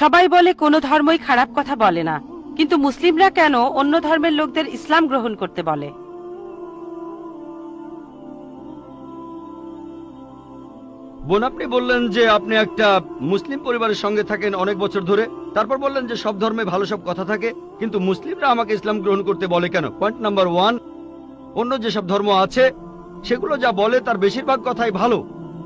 সবাই বলে কোনো ধর্মই খারাপ কথা বলে না, কিন্তু মুসলিমরা কেন অন্য ধর্মের লোকদের ইসলাম গ্রহণ করতে বলে? বোন, আপনি বললেন যে আপনি একটা মুসলিম পরিবারের সঙ্গে থাকেন অনেক বছর ধরে। তারপর বললেন যে সব ধর্মে ভালো সব কথা থাকে, কিন্তু মুসলিমরা আমাকে ইসলাম গ্রহণ করতে বলে কেন? পয়েন্ট নাম্বার ওয়ান অন্য যেসব ধর্ম আছে, সেগুলো যা বলে তার বেশিরভাগ কথাই ভালো।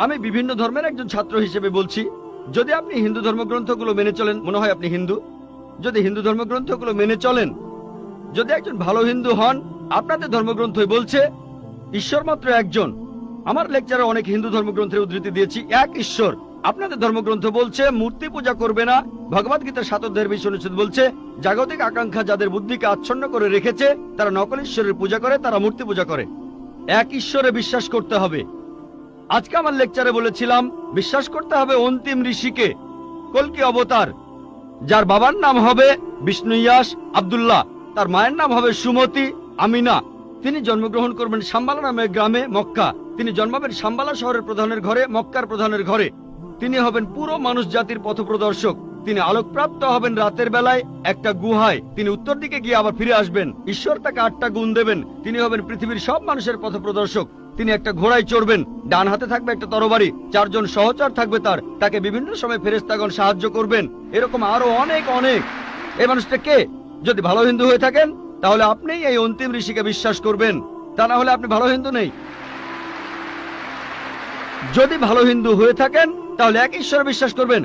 আমি বিভিন্ন ধর্মের একজন ছাত্র হিসেবে বলছি, যদি আপনি হিন্দু ধর্মগ্রন্থগুলো মেনে চলেন, মনে হয় আপনি হিন্দু। যদি হিন্দু ধর্মগ্রন্থগুলো মেনে চলেন, যদি একজন ভালো হিন্দু হন, আপনাদের ধর্মগ্রন্থই বলছে, ঈশ্বর মাত্র একজন। আমার লেকচারে অনেক হিন্দু ধর্মগ্রন্থের উদ্ধৃতি দিয়েছি, এক ঈশ্বর। আপনাদের ধর্মগ্রন্থ বলছে, মূর্তি পূজা করবে না, ভগবত গীতার সাত বিশ অনুচ্ছেদ বলছে, জাগতিক আকাঙ্ক্ষা যাদের বুদ্ধিকে আচ্ছন্ন করে রেখেছে, তারা নকল ঈশ্বরের পূজা করে, তারা মূর্তি পূজা করে। এক ঈশ্বরে বিশ্বাস করতে হবে। আজকে আমার লেকচারে বলেছিলাম, বিশ্বাস করতে হবে অন্তিম ঋষিকে। কলকি অবতার? যার বাবার নাম হবে বিষ্ণু ইয়াস আবদুল্লাহ, তার মায়ের নাম হবে সুমতি আমিনা। তিনি জন্মগ্রহণ করবেন সাম্বালা নামের গ্রামে মক্কা। তিনি জন্মাবেন সাম্বালা শহরের প্রধানের ঘরে, মক্কার প্রধানের ঘরে। তিনি হবেন পুরো মানুষ জাতির পথপ্রদর্শক। তিনি আলোকপ্রাপ্ত হবেন রাতের বেলায় একটা গুহায়। তিনি উত্তর দিকে গিয়ে আবার ফিরে আসবেন। ঈশ্বর তাকে আটটা গুণ দেবেন। তিনি হবেন পৃথিবীর সব মানুষের পথপ্রদর্শক। তিনি একটা ঘোড়ায় চড়বেন। ডান হাতে থাকবে একটা তরবারি, চারজন সহচর থাকবে তার। তাকে বিভিন্ন সময় ফেরেস্তাগণ সাহায্য করবেন। এরকম আরও অনেক অনেক। এই মানুষটা কে? যদি ভালো হিন্দু হয়ে থাকেন, তাহলে আপনি এই অন্তিম ঋষিকে বিশ্বাস করবেন। তা না হলে আপনি ভালো হিন্দু নেই। যদি ভালো হিন্দু হয়ে থাকেন, তাহলে এক ঈশ্বর বিশ্বাস করবেন।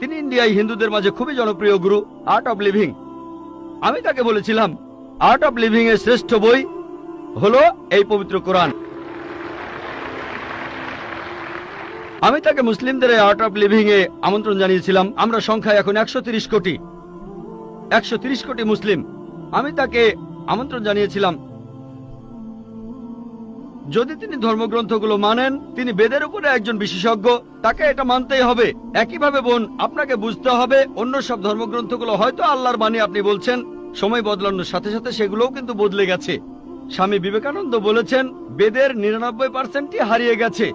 তিনি ইন্ডিয়ায় হিন্দুদের মাঝে খুবই জনপ্রিয় গুরু আর্ট অফ লিভিং আমি তাকে বলেছিলাম আর্ট অফ লিভিং এর শ্রেষ্ঠ বই হলো এই পবিত্র কোরআন। আমি তাকে মুসলিমদের আর্ট অফ লিভিং এ আমন্ত্রণ জানিয়েছিলাম, আমরা সংখ্যায় এখন একশো ত্রিশ কোটি। একশো কোটি মুসলিম। আমি তাকে আমন্ত্রণ জানিয়েছিলাম যদি তিনি ধর্মগ্রন্থগুলো মানেন, তিনি বেদের উপরে একজন বিশেষজ্ঞ, তাকে এটা মানতেই হবে। একইভাবে বোন, আপনাকে বুঝতে হবে, অন্য সব ধর্মগ্রন্থগুলো হয়তো আল্লাহর বাণী আপনি বলছেন, সময় বদলানোর সাথে সাথে সেগুলোও কিন্তু বদলে গেছে। স্বামী বিবেকানন্দ বলেছেন, বেদের নিরানব্বই পার্সেন্টই হারিয়ে গেছে।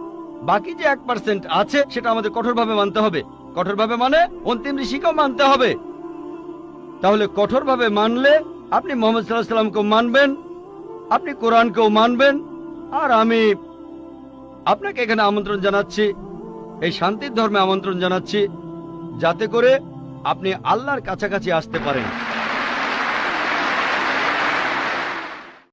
বাকি যে এক পার্সেন্ট আছে, সেটা আমাদের কঠোরভাবে মানতে হবে। কঠোরভাবে মানে অন্তিম ঋষিকেও মানতে হবে। তাহলে কঠোরভাবে মানলে আপনি মোহাম্মদ সাল্লাহ সাল্লামকেও মানবেন, আপনি কোরআনকেও মানবেন আর আমি আপনাকে এখানে আমন্ত্রণ জানাচ্ছি, এই শান্তির ধর্মে আমন্ত্রণ জানাচ্ছি, যাতে করে আপনি আল্লাহর কাছাকাছি আসতে পারেন।